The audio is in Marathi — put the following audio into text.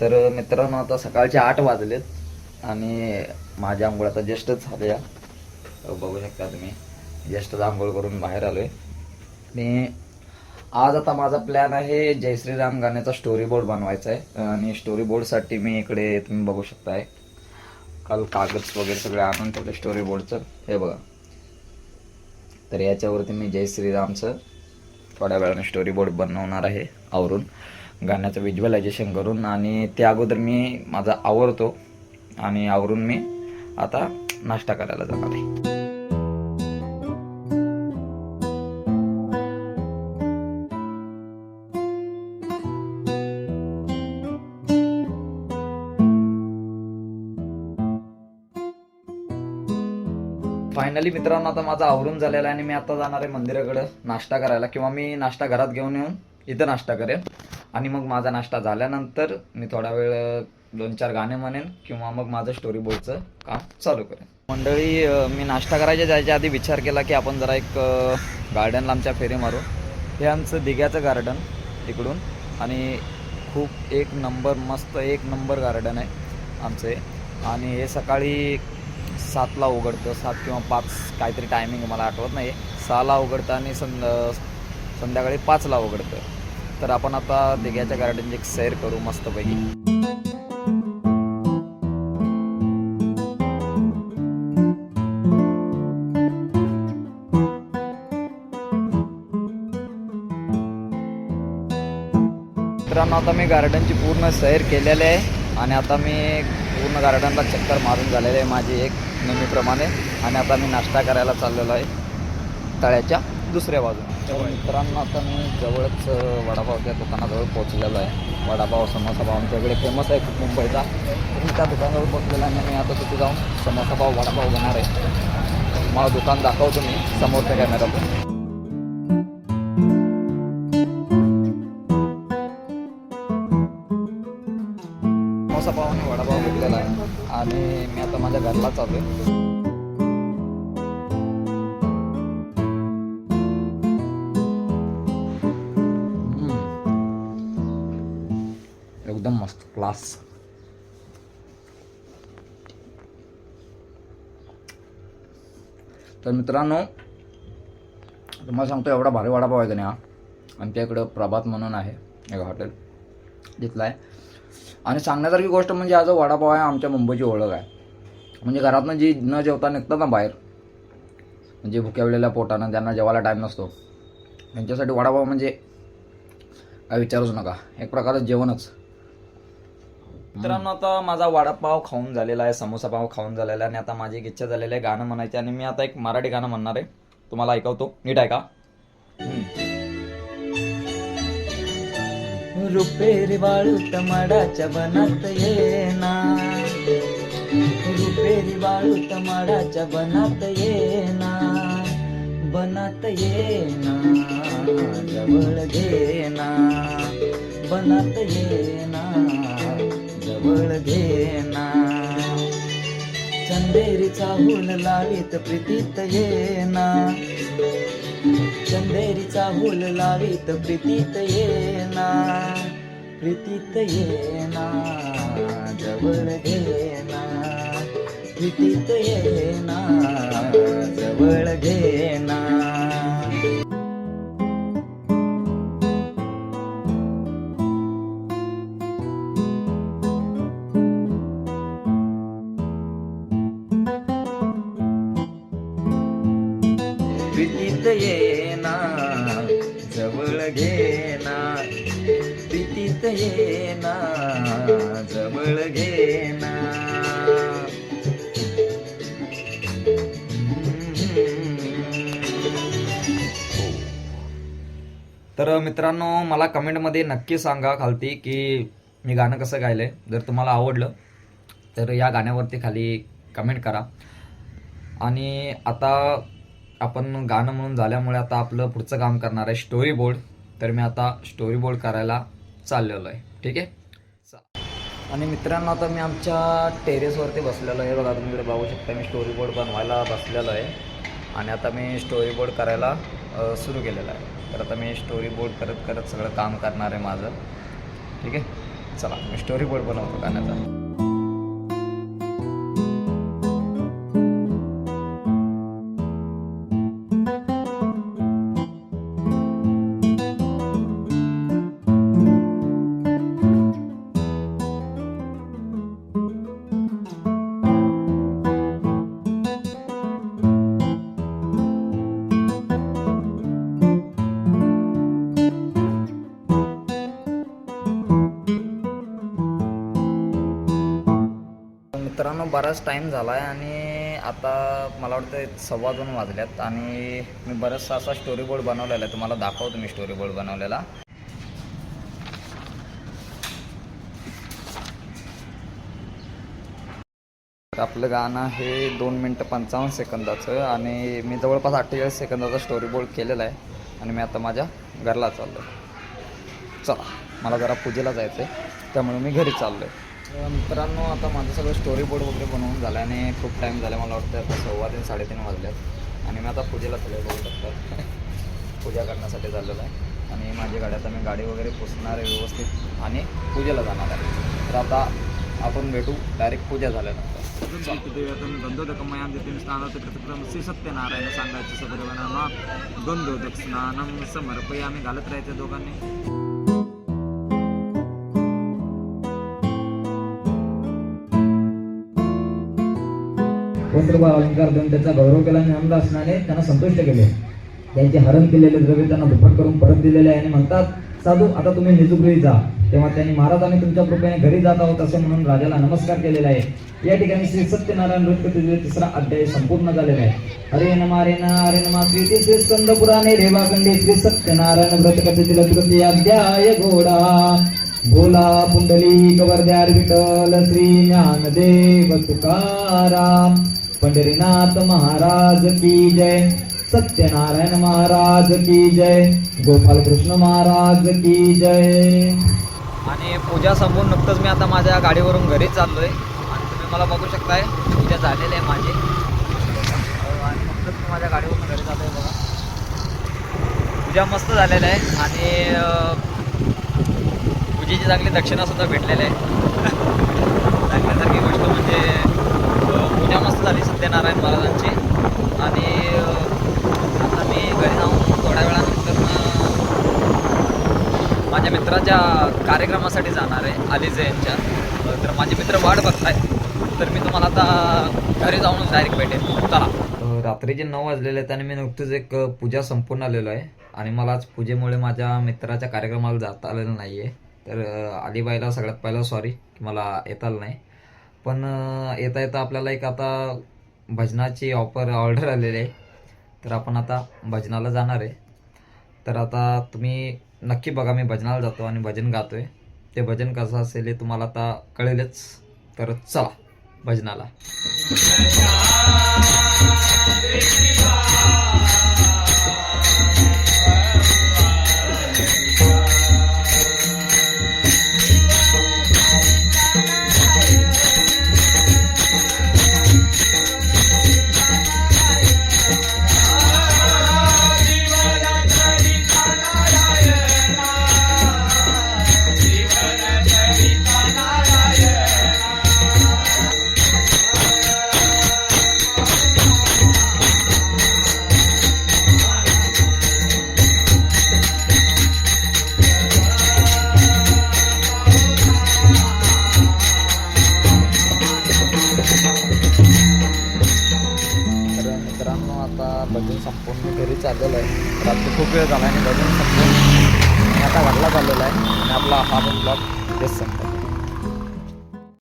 तर मित्रांनो आता सकाळचे आठ वाजलेत आणि माझ्या आंघोळ आता जस्टच झाल्या बघू शकता तुम्ही जस्टच आंघोळ करून बाहेर आलोय. मी आज आता माझा प्लॅन आहे जय श्रीराम गाण्याचा स्टोरी बोर्ड बनवायचा आहे. आणि स्टोरी बोर्डसाठी मी इकडे तुम्ही बघू शकताय. काल कागद वगैरे सगळे आणून ठेवले स्टोरी बोर्डचं हे बघा. तर याच्यावरती मी जय श्रीरामचं थोड्या वेळाने स्टोरी बोर्ड बनवणार आहे आवरून. गाण्याचं विज्युअलायझेशन करून आणि त्या अगोदर मी माझा आवरतो आणि आवरून मी आता नाश्ता करायला जाणार आहे. फायनली मित्रांनो आता माझा आवरून झालेला आहे आणि मी आता जाणार आहे मंदिराकडं नाश्ता करायला किंवा मी नाश्ता घरात घेऊन येऊन इथं नाश्ता करेन. आणि मग माझा नाश्ता झाल्यानंतर मी थोडा वेळ दोन चार गाणे म्हणेन किंवा मग माझं स्टोरी बोर्डचं काम चालू करेन. मंडळी मी नाश्ता करायच्या जायच्या आधी विचार केला की आपण जरा एक गार्डनला आमच्या फेरी मारू. हे आमचं दिघ्याचं गार्डन इकडून आणि खूप एक नंबर मस्त एक नंबर गार्डन आहे आमचं हे. आणि हे सकाळी सातला उघडतं. सात किंवा पाच काहीतरी टायमिंग मला आठवत नाही सहाला उघडतं आणि संध संध्याकाळी पाचला उघडतं. तर आपण आता दिघ्याच्या गार्डनची एक सैर करू मस्तपैकी. मित्रांनो आता मी गार्डनची पूर्ण सैर केलेली आहे आणि आता मी पूर्ण गार्डनला चक्कर मारून झालेलं आहे माझी एक नेहमीप्रमाणे. आणि आता मी नाश्ता करायला चाललेलो आहे तळ्याच्या दुसऱ्या बाजूला मित्रांनो आता मी जवळच वडापावच्या दुकानाजवळ पोहोचलेलो आहे. वडापाव समोसा पाव आमच्याकडे फेमस आहे खूप मुंबईचा. तर मी त्या दुकानावर पोहोचलेला आणि मी आता तिथे जाऊन समोसा पाव वडापाव घेणार आहे. मला दुकान दाखवतो मी समोरच्या कॅमेऱ्यातून समोसा पाव आणि वडापाव घेतलेला आहे. आणि मी आता माझ्या घरला चालू आहे एकदम क्लास तर मित्रांनो तुम्हाला सांगतो एवढा भारी वडापाव आहे का नाही हा आमच्या इकडं प्रभात म्हणून आहे एक हॉटेल तिथला आहे आणि सांगण्यासारखी गोष्ट म्हणजे हा जो वडापाव आहे आमच्या मुंबईची ओळख आहे. म्हणजे घरातनं जी न जेवता निघतात ना बाहेर म्हणजे भुक्यावलेल्या पोटानं ज्यांना जेवायला टाईम नसतो त्यांच्यासाठी वडापाव म्हणजे काय विचारूच नका. एक प्रकारचं जेवणच. मित्रांनो आता माझा वडापाव खाऊन झालेला आहे समोसा पाव खाऊन झालेला आहे आणि आता माझी एक इच्छा झालेली आहे गाणं म्हणायची आणि मी आता एक मराठी गाणं म्हणणार आहे. तुम्हाला ऐकवतो. नीट ऐका. रुपेरी बाळू टमाडाच्या बनात येना रुपेरी बाळू टमाडाच्या बनात येना बनात येना जवळ घेना बनात येना जवळ घेना. चंदेरीचा चाहूल लावीत प्रीतीत येना. चंदेरीचा चाहूल लावीत प्रीतीत येना. प्रीतीत येना जवळ घेना. प्रीतीत येना जवळ घेना. प्रीतीत येना जवळ घेना. प्रीतीत येना जवळ घेना. तर मित्रांनो मला कमेंटमध्ये नक्की सांगा खालती की मी गाणं कसं गायलंय. जर तुम्हाला आवडलं तर या गाण्यावरती खाली कमेंट करा. आणि आता आपण गाणं म्हणून झाल्यामुळे आता आपलं पुढचं काम करणार आहे स्टोरी बोर्ड तर मी आता स्टोरी बोर्ड करायला चाललेलो आहे. ठीक आहे? आणि मित्रांनो आता मी आमच्या टेरेसवरती बसलेलो आहे. बघा तुम्ही इकडे बघू शकता मी स्टोरी बोर्ड बनवायला बसलेलो आहे. आणि आता मी स्टोरी बोर्ड करायला सुरू केलेलं आहे. तर आता मी स्टोरी बोर्ड करत करत सगळं काम करणार आहे माझं. ठीक आहे? चला मी स्टोरी बोर्ड बनवतो गाण्याचा. मित्रांनो बराच टाईम झाला आहे आणि आता मला वाटतं सव्वा दोन वाजल्यात आणि मी बराचसा असा स्टोरी बोर्ड बनवलेला आहे. तुम्हाला दाखवतो मी स्टोरी बोर्ड बनवलेला. तर आपलं गाणं हे दोन मिनटं पंचावन्न सेकंदाचं आणि मी जवळपास अठ्ठेचाळीस सेकंदाचा स्टोरी बोर्ड केलेला आहे. आणि मी आता माझ्या घरला चाललो चला मला जरा पूजेला जायचं आहे त्यामुळे मी घरी चाललो आहे मित्रांनो आता माझं सगळं स्टोरी बोर्ड वगैरे बनवून झालं आणि खूप टाईम झाला मला वाटतं. आता सव्वा तीन साडेतीन वाजल्यात आणि मी आता पूजेला चाललो बघू शकता. पूजा करण्यासाठी चाललेलो आहे. आणि माझी गाडी आता मी गाडी वगैरे पुसणार आहे व्यवस्थित. आणि पूजेला जाणार आहे. तर आता आपण भेटू. डायरेक्ट पूजा झाल्यानंतर. गंधोदकमयां स्नानाचं प्रतिक्रम श्री सत्यनारायण सांगायचं सदरवनामा गंधोदक समर्पय आम्ही घालत राहायचं दोघांनी. वस्त्रभाव अलंकार देऊन त्याचा गौरव केला आणि अन्नदासनाने त्यांना संतुष्ट केले. त्यांचे हरण केलेले द्रव्य त्यांना दुप्पट करून परत दिलेले आहे आणि म्हणतात साधू आता तुम्ही निजुगृही जा. तेव्हा त्यांनी महाराज आम्ही तुमच्या कृपेने घरी जात आहोत असं म्हणून राजाला नमस्कार केलेला आहे. या ठिकाणी श्री सत्यनारायण नृत्य तिसरा अध्याय संपूर्ण झालेला आहे. हरे नमा हरे ना हरे नमा श्री श्री स्कंद पुराणे रेवाखंडे श्री सत्यनारायण व्रत कथेतील तृतीय अध्याय घोडा. भोला पुंडलिक वरद्यार विठल श्री ज्ञानदेव तुकाराम. पंढरीनाथ महाराज की जय सत्यनारायण महाराज की जय गोपाल कृष्ण महाराज की जय. आणि पूजा संपून नुकतंच मी आता माझ्या गाडीवरून घरी चाललो आहे आणि तुम्ही मला बघू शकताय पूजा झालेली आहे माझी. आणि नुकतंच मी माझ्या गाडीवरून घरी चाललो आहे बघा. पूजा मस्त झालेली आहे आणि पूजेची चांगली दक्षिणासुद्धा भेटलेली आहे. चांगल्यासारखी गोष्ट म्हणजे अं, पूजा मस्त झाली सत्यनारायण महाराजांची आणि अं, आता मी घरी जाऊन थोड्या वेळानंतर माझ्या मित्राच्या कार्यक्रमासाठी जाणार आहे अलिजे यांच्या. तर माझे मित्र वाट बघताय तर मी तुम्हाला आता घरी जाऊन डायरेक्ट भेटेन. चला. रात्रीचे नऊ वाजलेले आहेत आणि मी नुकतीच एक पूजा संपूर्ण आलेलो आहे. आणि मला आज पूजेमुळे माझ्या मित्राच्या कार्यक्रमाला जाता आलेलं नाही आहे तर अलिबाईला सगळ्यात पहिलं सॉरी की मला येता आलं नाही. पण येता येता आपल्याला एक आता भजनाची ऑफर ऑर्डर आलेली आहे. तर आपण आता भजनाला जाणार आहे. तर आता तुम्ही नक्की बघा मी भजनाला जातो आणि भजन गातोय. ते भजन कसं असेल हे तुम्हाला आता कळेलच. तर चला भजनाला. घरी चाललेलो आहे. रात्री खूप वेळ झाला आणि बघून संपून आता घरला चाललेला आहे आणि आपला हा पण ब्लॉग बेस्ट संपतो